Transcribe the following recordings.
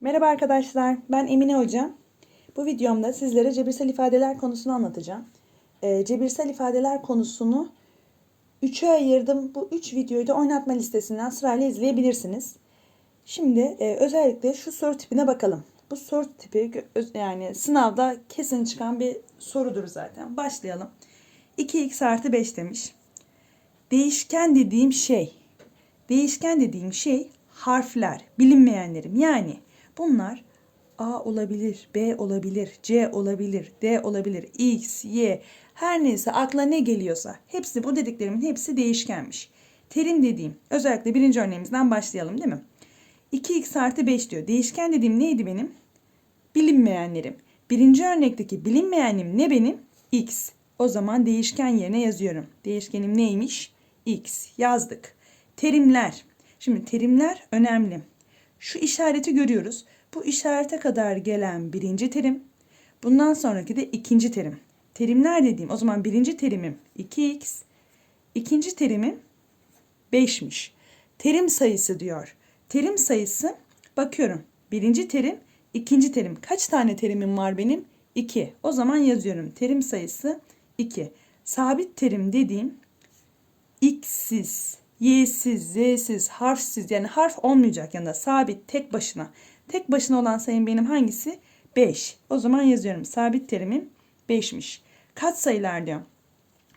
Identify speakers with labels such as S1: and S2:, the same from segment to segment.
S1: Merhaba arkadaşlar, ben Emine Hoca. Bu videomda sizlere cebirsel ifadeler konusunu anlatacağım. Ee, cebirsel ifadeler konusunu 3'e ayırdım. Bu 3 videoyu da oynatma listesinden sırayla izleyebilirsiniz. Şimdi e, özellikle şu soru tipine bakalım. Bu soru tipi yani sınavda kesin çıkan bir sorudur zaten. Başlayalım. 2x artı 5 demiş. Değişken dediğim şey Değişken dediğim şey harfler, bilinmeyenlerim. Yani bunlar A olabilir, B olabilir, C olabilir, D olabilir, X, Y her neyse akla ne geliyorsa hepsi bu dediklerimin hepsi değişkenmiş. Terim dediğim özellikle birinci örneğimizden başlayalım değil mi? 2x artı 5 diyor. Değişken dediğim neydi benim? Bilinmeyenlerim. Birinci örnekteki bilinmeyenim ne benim? X. O zaman değişken yerine yazıyorum. Değişkenim neymiş? X. Yazdık. Terimler. Şimdi terimler önemli. Şu işareti görüyoruz. Bu işarete kadar gelen birinci terim. Bundan sonraki de ikinci terim. Terimler dediğim o zaman birinci terimim 2x. ikinci terimim 5'miş. Terim sayısı diyor. Terim sayısı bakıyorum. Birinci terim, ikinci terim. Kaç tane terimim var benim? 2. O zaman yazıyorum. Terim sayısı 2. Sabit terim dediğim x'siz, y'siz, z'siz, harfsiz yani harf olmayacak yanında sabit tek başına. Tek başına olan sayım benim hangisi? 5. O zaman yazıyorum. Sabit terimim 5'miş. Katsayılar diyor.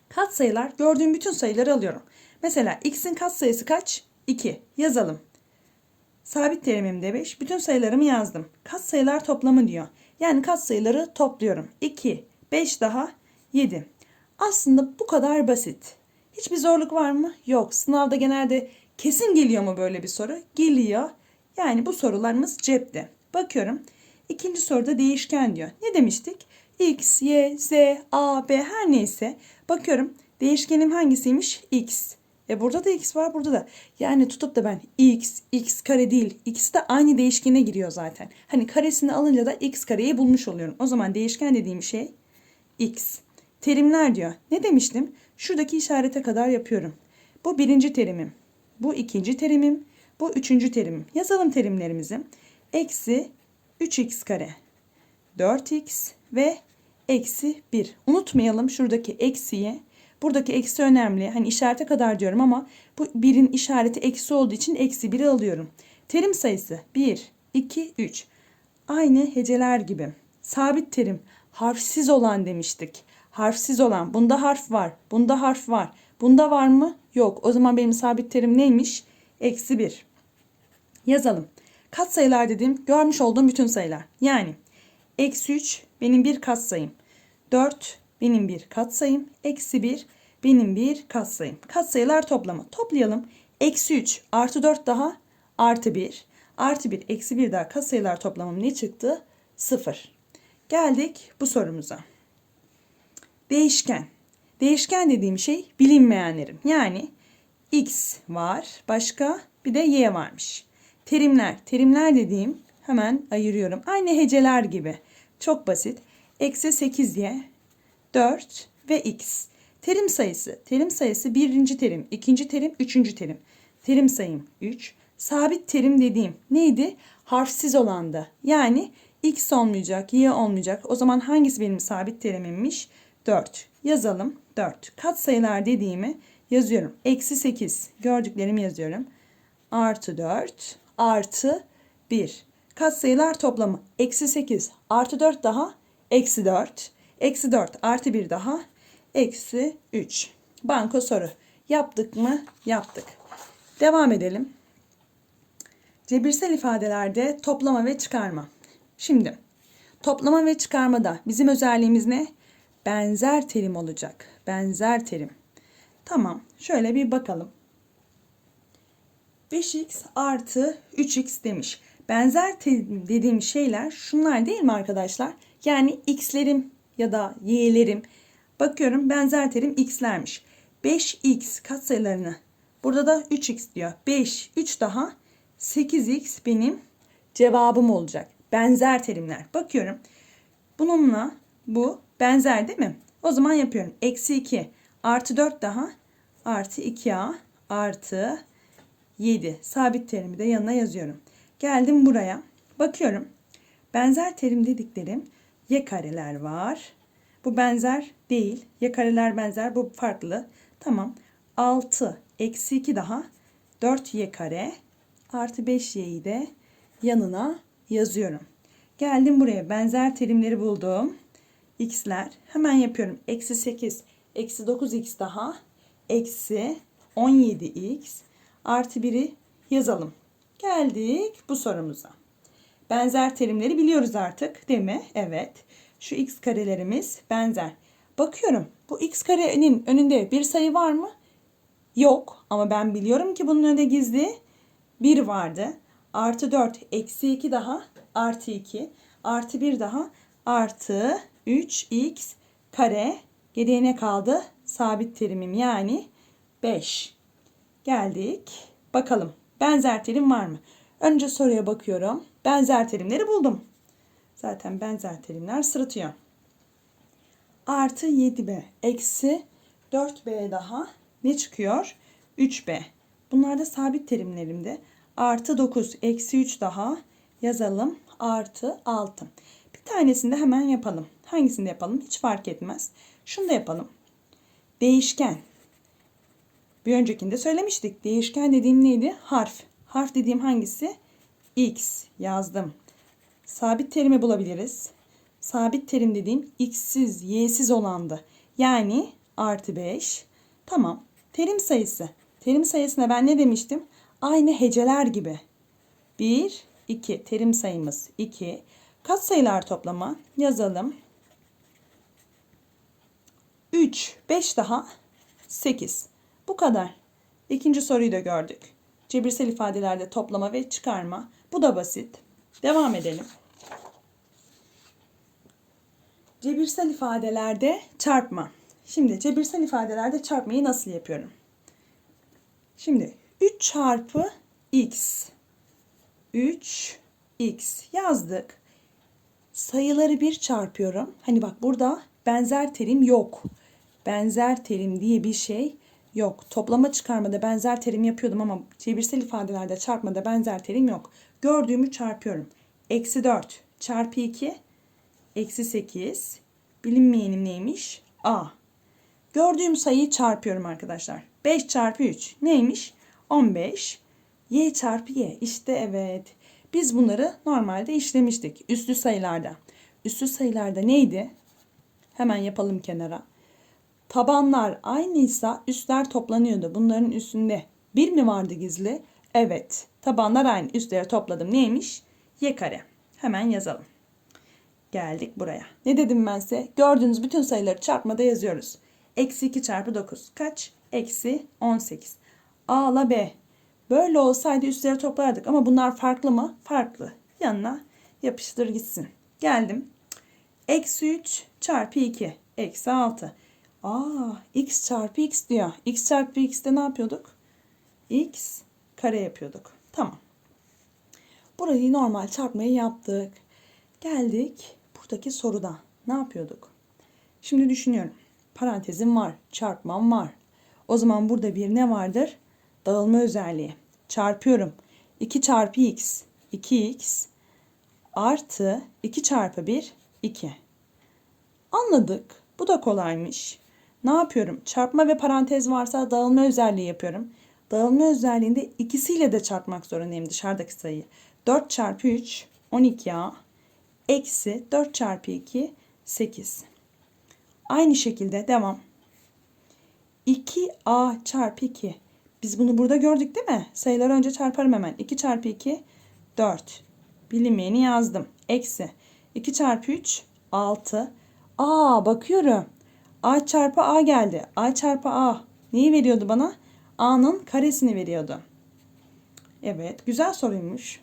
S1: Katsayılar gördüğüm bütün sayıları alıyorum. Mesela x'in katsayısı kaç? 2. Yazalım. Sabit terimim de 5. Bütün sayılarımı yazdım. Katsayılar toplamı diyor. Yani katsayıları topluyorum. 2, 5 daha 7. Aslında bu kadar basit. Hiçbir zorluk var mı? Yok. Sınavda genelde kesin geliyor mu böyle bir soru? Geliyor. Yani bu sorularımız cepte. Bakıyorum. İkinci soruda değişken diyor. Ne demiştik? X, Y, Z, A, B her neyse. Bakıyorum değişkenim hangisiymiş? X. E burada da x var burada da. Yani tutup da ben x, x kare değil. ikisi de aynı değişkene giriyor zaten. Hani karesini alınca da x kareyi bulmuş oluyorum. O zaman değişken dediğim şey x. Terimler diyor. Ne demiştim? Şuradaki işarete kadar yapıyorum. Bu birinci terimim. Bu ikinci terimim. Bu üçüncü terimim. Yazalım terimlerimizi. Eksi 3x kare. 4x ve eksi 1. Unutmayalım şuradaki eksiyi. Buradaki eksi önemli. Hani işarete kadar diyorum ama bu birin işareti eksi olduğu için eksi 1'i alıyorum. Terim sayısı 1, 2, 3. Aynı heceler gibi. Sabit terim. Harfsiz olan demiştik. Harfsiz olan. Bunda harf var. Bunda harf var. Bunda var mı? Yok. O zaman benim sabit terim neymiş? Eksi 1. Yazalım. Katsayılar dediğim görmüş olduğum bütün sayılar. Yani eksi 3 benim bir katsayım. 4 benim bir katsayım. Eksi 1 benim bir katsayım. Katsayılar toplamı. Toplayalım. Eksi 3 artı 4 daha artı 1. Artı 1 eksi 1 daha katsayılar toplamım ne çıktı? 0. Geldik bu sorumuza. Değişken. Değişken dediğim şey bilinmeyenlerim. Yani x var. Başka bir de y varmış. Terimler. Terimler dediğim hemen ayırıyorum. Aynı heceler gibi. Çok basit. Eksi 8y, 4 ve x. Terim sayısı. Terim sayısı birinci terim, ikinci terim, üçüncü terim. Terim sayım 3. Sabit terim dediğim neydi? Harfsiz olanda. Yani x olmayacak, y olmayacak. O zaman hangisi benim sabit terimimmiş? 4. Yazalım 4. Katsayılar dediğimi yazıyorum. Eksi 8. Gördüklerimi yazıyorum. Artı 4 artı 1. Katsayılar toplamı eksi 8 artı 4 daha eksi 4. Eksi 4 artı 1 daha eksi 3. Banko soru. Yaptık mı? Yaptık. Devam edelim. Cebirsel ifadelerde toplama ve çıkarma. Şimdi toplama ve çıkarmada bizim özelliğimiz ne? Benzer terim olacak. Benzer terim. Tamam. Şöyle bir bakalım. 5x artı 3x demiş. Benzer terim dediğim şeyler şunlar değil mi arkadaşlar? Yani x'lerim ya da y'lerim. Bakıyorum benzer terim x'lermiş. 5x katsayılarını burada da 3x diyor. 5, 3 daha 8x benim cevabım olacak. Benzer terimler. Bakıyorum. Bununla bu benzer değil mi? O zaman yapıyorum. Eksi 2 artı 4 daha artı 2a artı 7. Sabit terimi de yanına yazıyorum. Geldim buraya. Bakıyorum. Benzer terim dediklerim y kareler var. Bu benzer değil. Y kareler benzer. Bu farklı. Tamam. 6 eksi 2 daha 4y kare artı 5y'yi de yanına yazıyorum. Geldim buraya. Benzer terimleri buldum. X'ler. Hemen yapıyorum. Eksi 8 eksi 9x daha eksi 17x artı 1'i yazalım. Geldik bu sorumuza. Benzer terimleri biliyoruz artık değil mi? Evet. Şu x karelerimiz benzer. Bakıyorum bu x karenin önünde bir sayı var mı? Yok ama ben biliyorum ki bunun önünde gizli 1 vardı. Artı 4 eksi 2 daha artı 2 artı 1 daha artı 3x kare geriye ne kaldı? Sabit terimim yani 5. Geldik. Bakalım benzer terim var mı? Önce soruya bakıyorum. Benzer terimleri buldum. Zaten benzer terimler sırıtıyor. Artı 7b eksi 4b daha ne çıkıyor? 3b. Bunlar da sabit terimlerimde. Artı 9 eksi 3 daha yazalım. Artı 6. Bir tanesini de hemen yapalım. Hangisini yapalım hiç fark etmez. Şunu da yapalım. Değişken. Bir öncekinde söylemiştik. Değişken dediğim neydi? Harf. Harf dediğim hangisi? X yazdım. Sabit terimi bulabiliriz. Sabit terim dediğim x'siz, y'siz olandı. Yani artı 5. Tamam. Terim sayısı. Terim sayısına ben ne demiştim? Aynı heceler gibi. 1, 2. Terim sayımız 2. Katsayılar toplama yazalım. 3, 5 daha 8. Bu kadar. İkinci soruyu da gördük. Cebirsel ifadelerde toplama ve çıkarma. Bu da basit. Devam edelim. Cebirsel ifadelerde çarpma. Şimdi cebirsel ifadelerde çarpmayı nasıl yapıyorum? Şimdi 3 çarpı x 3 x yazdık. Sayıları bir çarpıyorum. Hani bak burada benzer terim yok. Benzer terim diye bir şey yok. Toplama çıkarmada benzer terim yapıyordum ama cebirsel ifadelerde çarpmada benzer terim yok. Gördüğümü çarpıyorum. Eksi 4 çarpı 2 eksi 8 bilinmeyenim neymiş? A. Gördüğüm sayıyı çarpıyorum arkadaşlar. 5 çarpı 3 neymiş? 15. Y çarpı Y. İşte evet. Biz bunları normalde işlemiştik. Üslü sayılarda. Üslü sayılarda neydi? Hemen yapalım kenara. Tabanlar aynıysa üstler toplanıyordu. Bunların üstünde bir mi vardı gizli? Evet. Tabanlar aynı. Üstleri topladım. Neymiş? Y kare. Hemen yazalım. Geldik buraya. Ne dedim ben size? Gördüğünüz bütün sayıları çarpmada yazıyoruz. Eksi 2 çarpı 9. Kaç? Eksi 18. A ile B. Böyle olsaydı üstleri toplardık ama bunlar farklı mı? Farklı. Yanına yapıştır gitsin. Geldim. Eksi 3 çarpı 2. Eksi 6. Aa, x çarpı x diyor. x çarpı x'te ne yapıyorduk? x kare yapıyorduk. Tamam. Burayı normal çarpmayı yaptık. Geldik buradaki soruda. Ne yapıyorduk? Şimdi düşünüyorum. Parantezim var. Çarpmam var. O zaman burada bir ne vardır? Dağılma özelliği. Çarpıyorum. 2 çarpı x. 2x artı 2 çarpı 1 2. Anladık. Bu da kolaymış. Ne yapıyorum? Çarpma ve parantez varsa dağılma özelliği yapıyorum. Dağılma özelliğinde ikisiyle de çarpmak zorundayım dışarıdaki sayıyı. 4 çarpı 3 12a eksi 4 çarpı 2 8. Aynı şekilde devam. 2a çarpı 2. Biz bunu burada gördük değil mi? Sayıları önce çarparım hemen. 2 çarpı 2 4. Bilinmeyeni yazdım. Eksi 2 çarpı 3 6. Aa bakıyorum. A çarpı A geldi. A çarpı A neyi veriyordu bana? A'nın karesini veriyordu. Evet güzel soruymuş.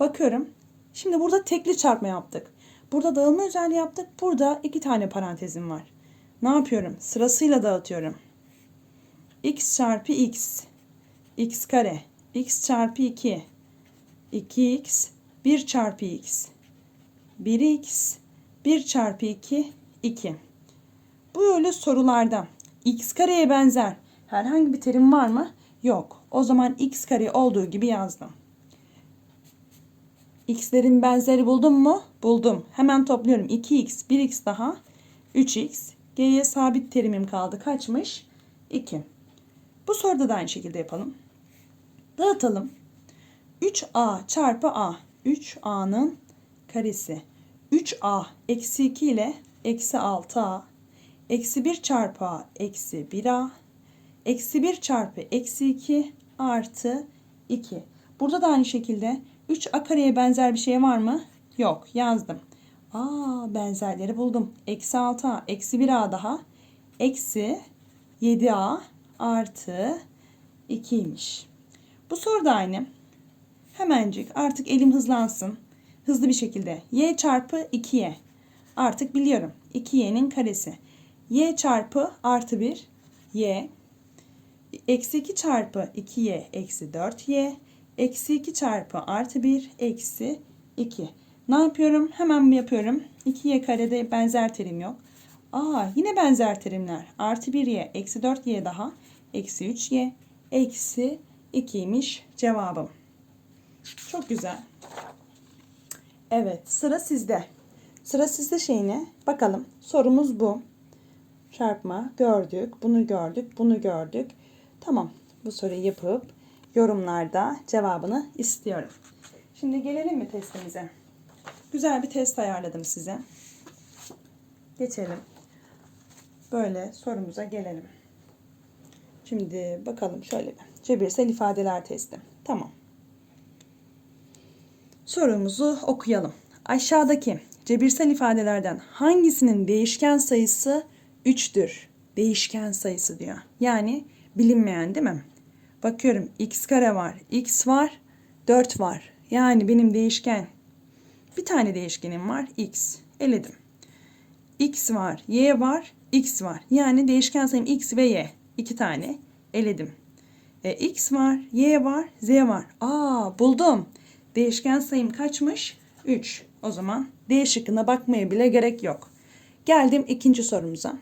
S1: Bakıyorum. Şimdi burada tekli çarpma yaptık. Burada dağılma özelliği yaptık. Burada iki tane parantezim var. Ne yapıyorum? Sırasıyla dağıtıyorum. x çarpı x. x kare. x çarpı 2. 2x. 1 çarpı x. 1x. 1 çarpı 2. 2. Bu öyle sorularda x kareye benzer herhangi bir terim var mı? Yok. O zaman x kare olduğu gibi yazdım. X'lerin benzeri buldum mu? Buldum. Hemen topluyorum. 2x, 1x daha 3x. Geriye sabit terimim kaldı. Kaçmış? 2. Bu soruda da aynı şekilde yapalım. Dağıtalım. 3a çarpı a. 3a'nın karesi. 3a eksi 2 ile eksi 6a. Eksi 1 çarpı a eksi 1a. Eksi 1 çarpı eksi 2 artı 2. Burada da aynı şekilde 3a kareye benzer bir şey var mı? Yok yazdım. Aa benzerleri buldum. Eksi 6a eksi 1a daha. Eksi 7a artı 2'ymiş. Bu soru da aynı. Hemencik artık elim hızlansın. Hızlı bir şekilde. y çarpı 2y. Artık biliyorum. 2y'nin karesi. Y çarpı artı 1 y. Eksi 2 çarpı 2y eksi 4y. Eksi 2 çarpı artı 1 eksi 2. Ne yapıyorum? Hemen yapıyorum? 2y karede benzer terim yok. Aa yine benzer terimler. Artı 1y eksi 4y daha. Eksi 3y eksi 2'ymiş cevabım. Çok güzel. Evet sıra sizde. Sıra sizde şeyine bakalım. Sorumuz bu. Çarpma gördük. Bunu gördük. Bunu gördük. Tamam. Bu soruyu yapıp yorumlarda cevabını istiyorum. Şimdi gelelim mi testimize? Güzel bir test ayarladım size. Geçelim. Böyle sorumuza gelelim. Şimdi bakalım şöyle bir. Cebirsel ifadeler testi. Tamam. Sorumuzu okuyalım. Aşağıdaki cebirsel ifadelerden hangisinin değişken sayısı 3'tür? Değişken sayısı diyor. Yani bilinmeyen değil mi? Bakıyorum x kare var, x var, 4 var. Yani benim değişken bir tane değişkenim var x. Eledim. x var, y var, x var. Yani değişken sayım x ve y. iki tane eledim. E, x var, y var, z var. Aa buldum. Değişken sayım kaçmış? 3. O zaman D şıkkına bakmaya bile gerek yok. Geldim ikinci sorumuza.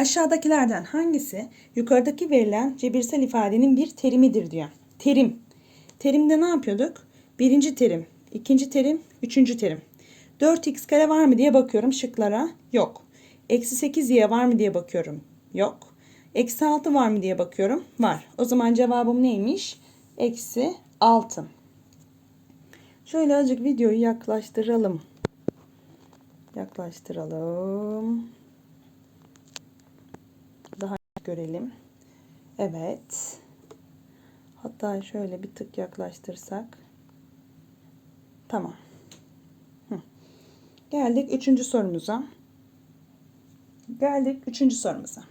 S1: Aşağıdakilerden hangisi yukarıdaki verilen cebirsel ifadenin bir terimidir diyor. Terim. Terimde ne yapıyorduk? Birinci terim, ikinci terim, üçüncü terim. 4x kare var mı diye bakıyorum şıklara. Yok. Eksi 8y var mı diye bakıyorum. Yok. Eksi 6 var mı diye bakıyorum. Var. O zaman cevabım neymiş? Eksi 6. Şöyle azıcık videoyu yaklaştıralım. Yaklaştıralım. Görelim. Evet. Hatta şöyle bir tık yaklaştırsak. Tamam. Hı. Geldik üçüncü sorumuza. Geldik üçüncü sorumuza.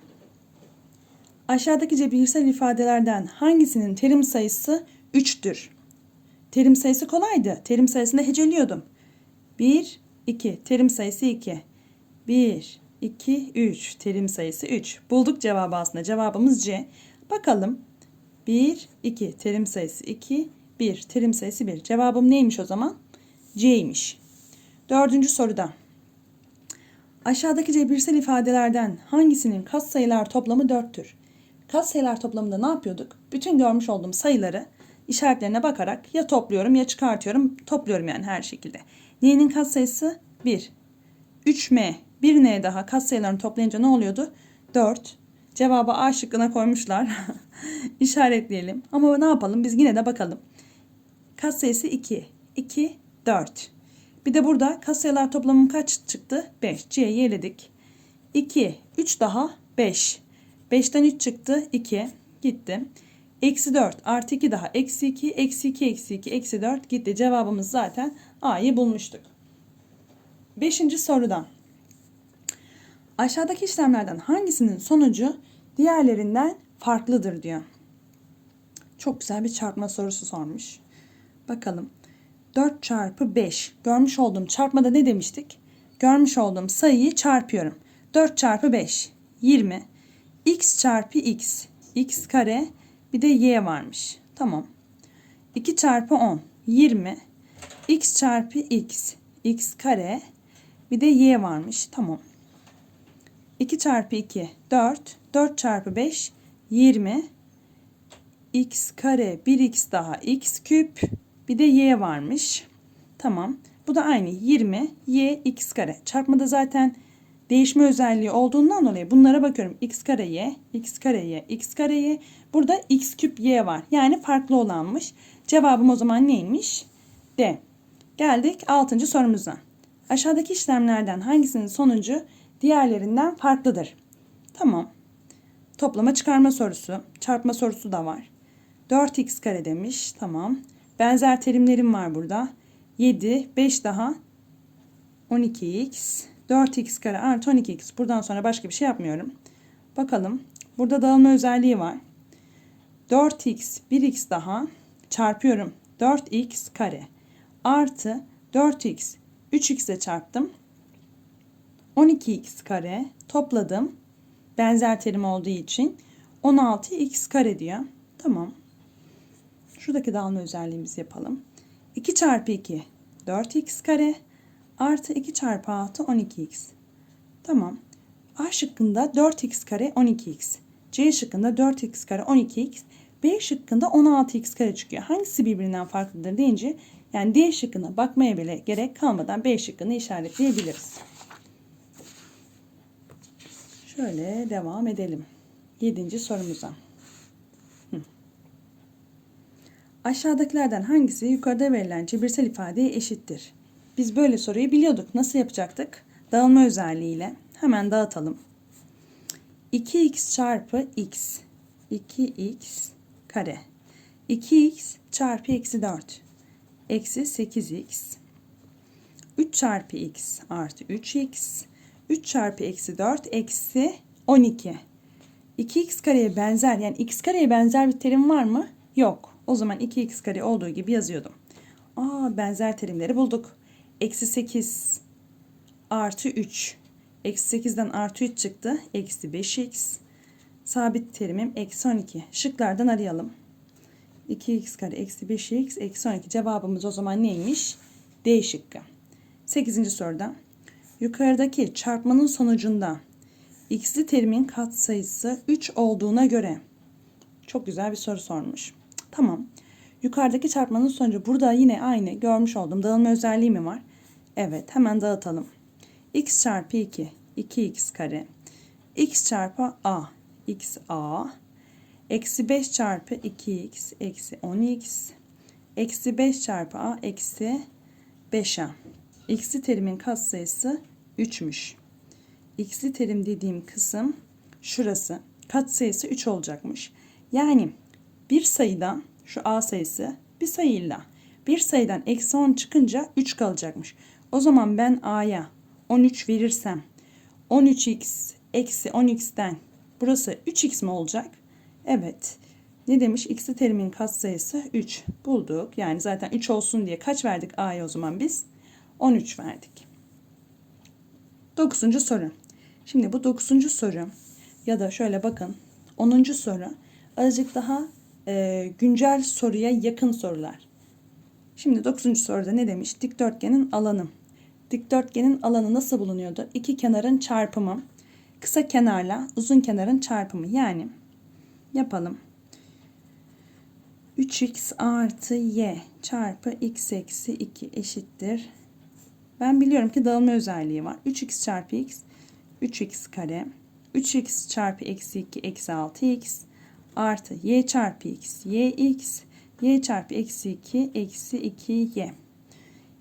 S1: Aşağıdaki cebirsel ifadelerden hangisinin terim sayısı 3'tür? Terim sayısı kolaydı. Terim sayısını heceliyordum. 1, 2. Terim sayısı 2. 1, 2, 3. Terim sayısı 3. Bulduk cevabı aslında. Cevabımız C. Bakalım. 1, 2. Terim sayısı 2. 1. Terim sayısı 1. Cevabım neymiş o zaman? C'ymiş. Dördüncü soruda. Aşağıdaki cebirsel ifadelerden hangisinin katsayılar toplamı 4'tür? Katsayılar toplamında ne yapıyorduk? Bütün görmüş olduğum sayıları işaretlerine bakarak ya topluyorum ya çıkartıyorum. Topluyorum yani her şekilde. N'nin katsayısı 1. 3M 1N daha katsayılarını toplayınca ne oluyordu? 4. Cevabı A şıkkına koymuşlar. İşaretleyelim. Ama ne yapalım? Biz yine de bakalım. Katsayısı 2. 2, 4. Bir de burada katsayılar toplamım kaç çıktı? 5. C'yi eledik. 2, 3 daha 5. 5'ten 3 çıktı. 2. Gitti. Eksi 4 artı 2 daha eksi 2 eksi 2 eksi 2 eksi 4 gitti. Cevabımız zaten A'yı bulmuştuk. Beşinci sorudan. Aşağıdaki işlemlerden hangisinin sonucu diğerlerinden farklıdır diyor. Çok güzel bir çarpma sorusu sormuş. Bakalım. 4 çarpı 5. Görmüş olduğum çarpmada ne demiştik? Görmüş olduğum sayıyı çarpıyorum. 4 çarpı 5. 20. x çarpı x. x kare bir de y varmış. Tamam. 2 çarpı 10. 20. x çarpı x. x kare. Bir de y varmış. Tamam. 2 çarpı 2. 4. 4 çarpı 5. 20. x kare 1x daha x küp. Bir de y varmış. Tamam. Bu da aynı 20 y x kare. Çarpmada zaten değişme özelliği olduğundan dolayı bunlara bakıyorum. x kare y, x kare y, x kare y. Burada x küp y var. Yani farklı olanmış. Cevabım o zaman neymiş? D. Geldik 6. sorumuza. Aşağıdaki işlemlerden hangisinin sonucu diğerlerinden farklıdır? Tamam. Toplama çıkarma sorusu, çarpma sorusu da var. 4x kare demiş. Tamam. Benzer terimlerim var burada. 7, 5 daha 12x, 4x kare artı 12x. Buradan sonra başka bir şey yapmıyorum. Bakalım. Burada dağılma özelliği var. 4x, 1x daha çarpıyorum. 4x kare artı 4x, 3x ile çarptım. 12x kare topladım. Benzer terim olduğu için 16x kare diyor. Tamam. Şuradaki dağılma özelliğimizi yapalım. 2 çarpı 2 4x kare artı 2 çarpı 6 12x. Tamam. A şıkkında 4x kare 12x. C şıkkında 4x kare 12x. B şıkkında 16x kare çıkıyor. Hangisi birbirinden farklıdır deyince yani D şıkkına bakmaya bile gerek kalmadan B şıkkını işaretleyebiliriz. Şöyle devam edelim. Yedinci sorumuza. Aşağıdakilerden hangisi yukarıda verilen cebirsel ifadeye eşittir? Biz böyle soruyu biliyorduk. Nasıl yapacaktık? Dağılma özelliğiyle. Hemen dağıtalım. 2x çarpı x. 2x kare. 2x çarpı eksi 4. Eksi 8x. 3 çarpı x artı 3x. 3 çarpı eksi 4 eksi 12. 2x kareye benzer yani x kareye benzer bir terim var mı? Yok. O zaman 2x kare olduğu gibi yazıyordum. Aa benzer terimleri bulduk. Eksi 8 artı 3. Eksi 8'den artı 3 çıktı. Eksi 5x. Sabit terimim eksi 12. Şıklardan arayalım. 2x kare eksi 5x eksi 12. Cevabımız o zaman neymiş? D şıkkı. 8. soruda. Yukarıdaki çarpmanın sonucunda x'li terimin katsayısı 3 olduğuna göre çok güzel bir soru sormuş. Tamam. Yukarıdaki çarpmanın sonucu burada yine aynı görmüş oldum. Dağılma özelliği mi var? Evet hemen dağıtalım. x çarpı 2 2x kare x çarpı a x a eksi 5 çarpı 2x eksi 10x eksi 5 çarpı a eksi 5a. X'li terimin katsayısı 3'müş. X'li terim dediğim kısım şurası. Katsayısı 3 olacakmış. Yani bir sayıdan şu A sayısı bir sayıyla bir sayıdan eksi 10 çıkınca 3 kalacakmış. O zaman ben A'ya 13 verirsem 13x eksi 10x'ten burası 3x mi olacak? Evet. Ne demiş? X'li terimin katsayısı 3. Bulduk. Yani zaten 3 olsun diye kaç verdik A'ya o zaman biz? 13 verdik. 9. soru. Şimdi bu 9. soru ya da şöyle bakın 10. soru azıcık daha e, güncel soruya yakın sorular. Şimdi 9. soruda ne demiş? Dikdörtgenin alanı. Dikdörtgenin alanı nasıl bulunuyordu? İki kenarın çarpımı. Kısa kenarla uzun kenarın çarpımı. Yani yapalım. 3x artı y çarpı x eksi 2 eşittir. Ben biliyorum ki dağılma özelliği var. 3x çarpı x 3x kare 3x çarpı eksi 2 eksi 6x artı y çarpı x yx y çarpı eksi 2 eksi 2y.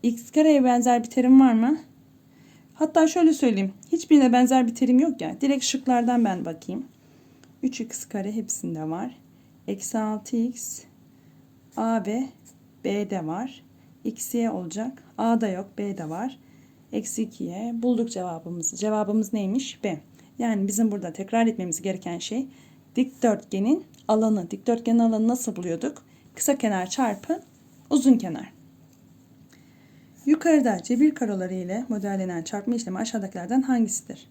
S1: x kareye benzer bir terim var mı? Hatta şöyle söyleyeyim. Hiçbirine benzer bir terim yok ya. Direkt şıklardan ben bakayım. 3x kare hepsinde var. Eksi 6x a ve b'de var. x'ye olacak. A'da yok b'de var. Eksi 2'ye bulduk cevabımızı. Cevabımız neymiş? B. Yani bizim burada tekrar etmemiz gereken şey dikdörtgenin alanı. Dikdörtgenin alanı nasıl buluyorduk? Kısa kenar çarpı uzun kenar. Yukarıda cebir karoları ile modellenen çarpma işlemi aşağıdakilerden hangisidir?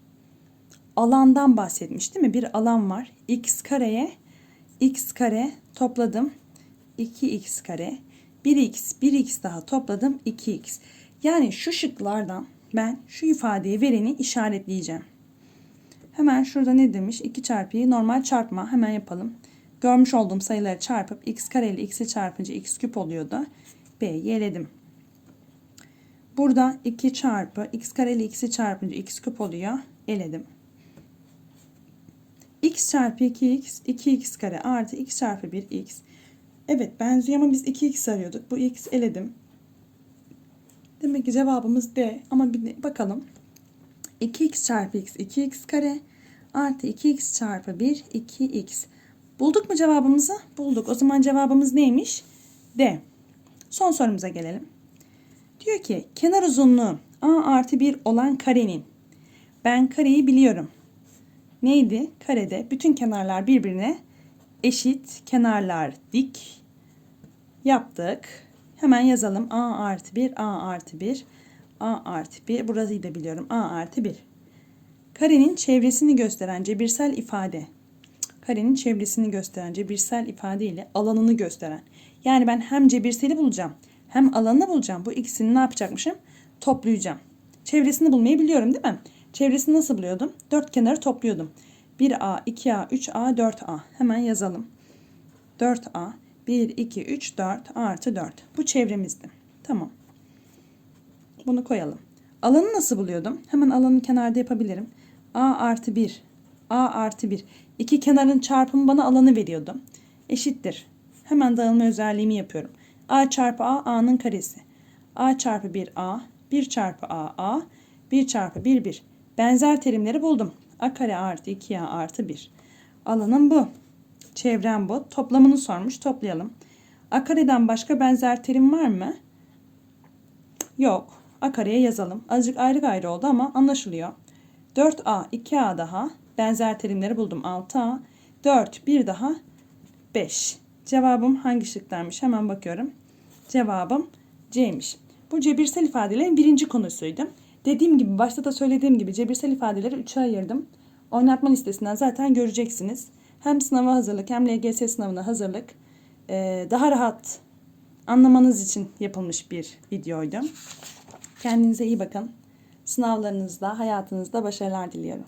S1: Alandan bahsetmiş değil mi? Bir alan var. x kareye x kare topladım. 2x kare 1x 1x daha topladım 2x. Yani şu şıklardan ben şu ifadeyi vereni işaretleyeceğim. Hemen şurada ne demiş? 2 çarpıyı normal çarpma. Hemen yapalım. Görmüş olduğum sayıları çarpıp x kare ile x'i çarpınca x küp oluyordu. B'yi eledim. Burada 2 çarpı x kare ile x'i çarpınca x küp oluyor. Eledim. x çarpı 2x 2x kare artı x çarpı 1x. Evet benziyor ama biz 2x arıyorduk. Bu x eledim. Demek ki cevabımız D. Ama bir bakalım. 2x çarpı x 2x kare artı 2x çarpı 1 2x. Bulduk mu cevabımızı? Bulduk. O zaman cevabımız neymiş? D. Son sorumuza gelelim. Diyor ki kenar uzunluğu a artı 1 olan karenin. Ben kareyi biliyorum. Neydi? Karede bütün kenarlar birbirine eşit. Kenarlar dik. Yaptık. Hemen yazalım. a artı 1, a artı 1, a artı 1. Burayı da biliyorum. a artı 1. Karenin çevresini gösteren cebirsel ifade. Karenin çevresini gösteren cebirsel ifade ile alanını gösteren. Yani ben hem cebirseli bulacağım hem alanını bulacağım. Bu ikisini ne yapacakmışım? Toplayacağım. Çevresini bulmayı biliyorum değil mi? Çevresini nasıl buluyordum? Dört kenarı topluyordum. 1A, 2A, 3A, 4A. Hemen yazalım. 4A, 1, 2, 3, 4 artı 4. Bu çevremizdi. Tamam. Bunu koyalım. Alanı nasıl buluyordum? Hemen alanı kenarda yapabilirim. A artı 1. A artı 1. İki kenarın çarpımı bana alanı veriyordu. Eşittir. Hemen dağılma özelliğimi yapıyorum. A çarpı A A'nın karesi. A çarpı 1 A. 1 çarpı A A. 1 çarpı 1 1. Benzer terimleri buldum. A kare artı 2A artı 1. Alanım bu. Çevrem bu. Toplamını sormuş. Toplayalım. A kareden başka benzer terim var mı? Yok. A yazalım. Azıcık ayrı gayrı oldu ama anlaşılıyor. 4A, 2A daha. Benzer terimleri buldum. 6A, 4, 1 daha 5. Cevabım hangi şıklarmış? Hemen bakıyorum. Cevabım C'ymiş. Bu cebirsel ifadelerin birinci konusuydu. Dediğim gibi başta da söylediğim gibi cebirsel ifadeleri üçe ayırdım. Oynatma listesinden zaten göreceksiniz. Hem sınava hazırlık hem LGS sınavına hazırlık ee, daha rahat anlamanız için yapılmış bir videoydu. Kendinize iyi bakın. Sınavlarınızda, hayatınızda başarılar diliyorum.